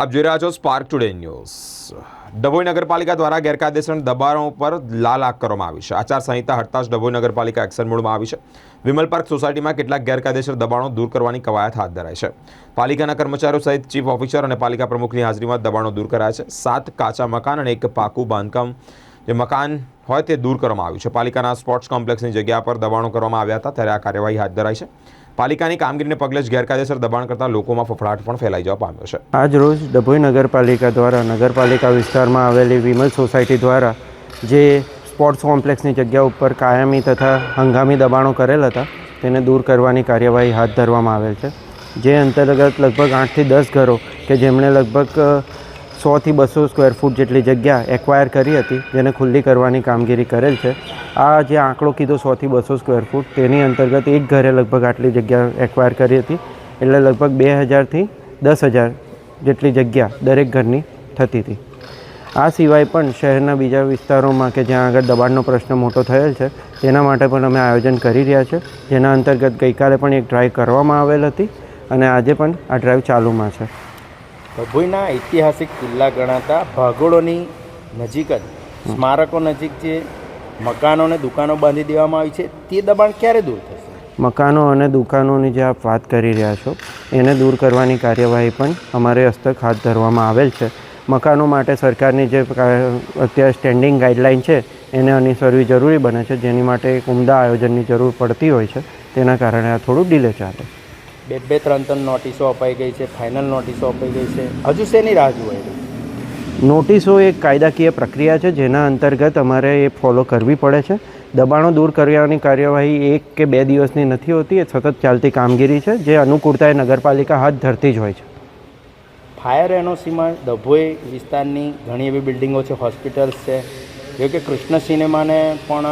આપ જોઈ રહ્યા છો સ્પાર્ક ટુડે ન્યૂઝ ડભોઈ નગરપાલિકા દ્વારા ગેરકાયદેસર દબાણો પર લાલ આંખ કરવામાં આવી છે. આચારસંહિતા હટતા જ ડભોઈ નગરપાલિકા એક્શન મોડમાં આવી છે. વિમલ પાર્ક સોસાયટીમાં કેટલાક ગેરકાયદેસર દબાણો દૂર કરવાની કવાયત હાથ ધરાય છે. પાલિકાના કર્મચારીઓ સહિત ચીફ ઓફિસર અને પાલિકા પ્રમુખની હાજરીમાં દબાણો દૂર કરાયા છે. સાત કાચા મકાન અને એક પાકું બાંધકામ જે મકાન હોય તે દૂર કરવામાં આવ્યું છે. પાલિકાના સ્પોર્ટ્સ કોમ્પ્લેક્સની જગ્યા પર દબાણો કરવામાં આવ્યા હતા, ત્યારે આ કાર્યવાહી હાથ ધરાઈ છે. પાલિકાની કામગીરીને પગલે જ ગેરકાયદેસર દબાણ કરતા લોકોમાં ફફડાટ પણ ફેલાઈ જવા પામ્યો છે. આજ રોજ ડભોઈ નગરપાલિકા દ્વારા, નગરપાલિકા વિસ્તારમાં આવેલી વિમલ સોસાયટી દ્વારા જે સ્પોર્ટ્સ કોમ્પ્લેક્સની જગ્યા ઉપર કાયમી તથા હંગામી દબાણો કરેલ હતા, તેને દૂર કરવાની કાર્યવાહી હાથ ધરવામાં આવેલ છે. જે અંતર્ગત લગભગ આઠથી દસ ઘરો કે જેમણે લગભગ સોથી બસો સ્ક્વેર ફૂટ જેટલી જગ્યા એક્વાયર કરી હતી, જેને ખુલ્લી કરવાની કામગીરી કરેલ છે. આ જે આંકડો કીધો સોથી બસો સ્ક્વેર ફૂટ, તેની અંતર્ગત એક ઘરે લગભગ આટલી જગ્યા એક્વાયર કરી હતી. એટલે લગભગ બે હજારથી દસ હજાર જેટલી જગ્યા દરેક ઘરની થતી હતી. આ સિવાય પણ શહેરના બીજા વિસ્તારોમાં કે જ્યાં આગળ દબાણનો પ્રશ્ન મોટો થયેલ છે, તેના માટે પણ અમે આયોજન કરી રહ્યા છે. જેના અંતર્ગત ગઈકાલે પણ એક ડ્રાઈવ કરવામાં આવેલ હતી અને આજે પણ આ ડ્રાઈવ ચાલુમાં છે. ભભુઈના ઐતિહાસિક કિલ્લા ગણાતા ભાગોળોની નજીક જ, સ્મારકો નજીક જે મકાનો અને દુકાનો બાંધી દેવામાં આવી છે, તે દબાણ ક્યારે દૂર થશે? મકાનો અને દુકાનોની જે આપ વાત કરી રહ્યા છો, એને દૂર કરવાની કાર્યવાહી પણ અમારે હસ્તક હાથ ધરવામાં આવેલ છે. મકાનો માટે સરકારની જે અત્યારે સ્ટેન્ડિંગ ગાઈડલાઇન છે, એને અનુસરવી જરૂરી બને છે, જેની માટે એક ઉમદા આયોજનની જરૂર પડતી હોય છે, તેના કારણે આ થોડું ડિલે ચાલે. બે બે ત્રણ ત્રણ નોટિસો અપાઈ ગઈ છે ફાઇનલ નોટિસો અપાઈ ગઈ છે. હજુ શેની રાહ જોવાય નોટિસો એક કાયદાકીય પ્રક્રિયા છે જેના અંતર્ગત અમારે એ ફોલો કરવી પડે છે. દબાણો દૂર કરવાની કાર્યવાહી એક કે બે દિવસની નથી હોતી એ સતત ચાલતી કામગીરી છે જે અનુકૂળતાએ નગરપાલિકા હાથ ધરતી જ હોય છે. ફાયર એનઓસીમાં ડભોઈ વિસ્તારની ઘણી એવી બિલ્ડિંગો છે હોસ્પિટલ્સ છે. જો કે કૃષ્ણ સિનેમાને પણ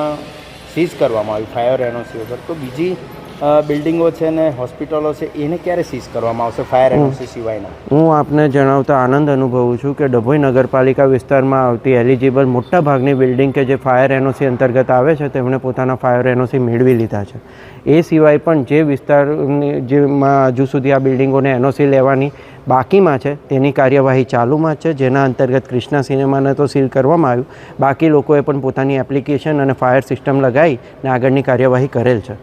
સીઝ કરવામાં આવ્યું ફાયર એનઓસી વગર. તો બીજી બિલ્ડિંગો છે ને હોસ્પિટલો છે એને ક્યારે સીઝ કરવામાં આવશે ફાયર એનઓસી સિવાયના? હું આપને જણાવતા આનંદ અનુભવું છું કે ડભોઈ નગરપાલિકા વિસ્તારમાં આવતી એલિજિબલ મોટા ભાગની બિલ્ડિંગ કે જે ફાયર એનઓસી અંતર્ગત આવે છે તેમણે પોતાના ફાયર એનઓસી મેળવી લીધા છે. એ સિવાય પણ જે વિસ્તારની જેમાં હજુ સુધી આ બિલ્ડિંગોને એનઓસી લેવાની બાકીમાં છે તેની કાર્યવાહી ચાલુમાં છે જેના અંતર્ગત ક્રિષ્ના સિનેમાને તો સીલ કરવામાં આવ્યું. બાકી લોકોએ પણ પોતાની એપ્લિકેશન અને ફાયર સિસ્ટમ લગાવી ને આગળની કાર્યવાહી કરેલ છે.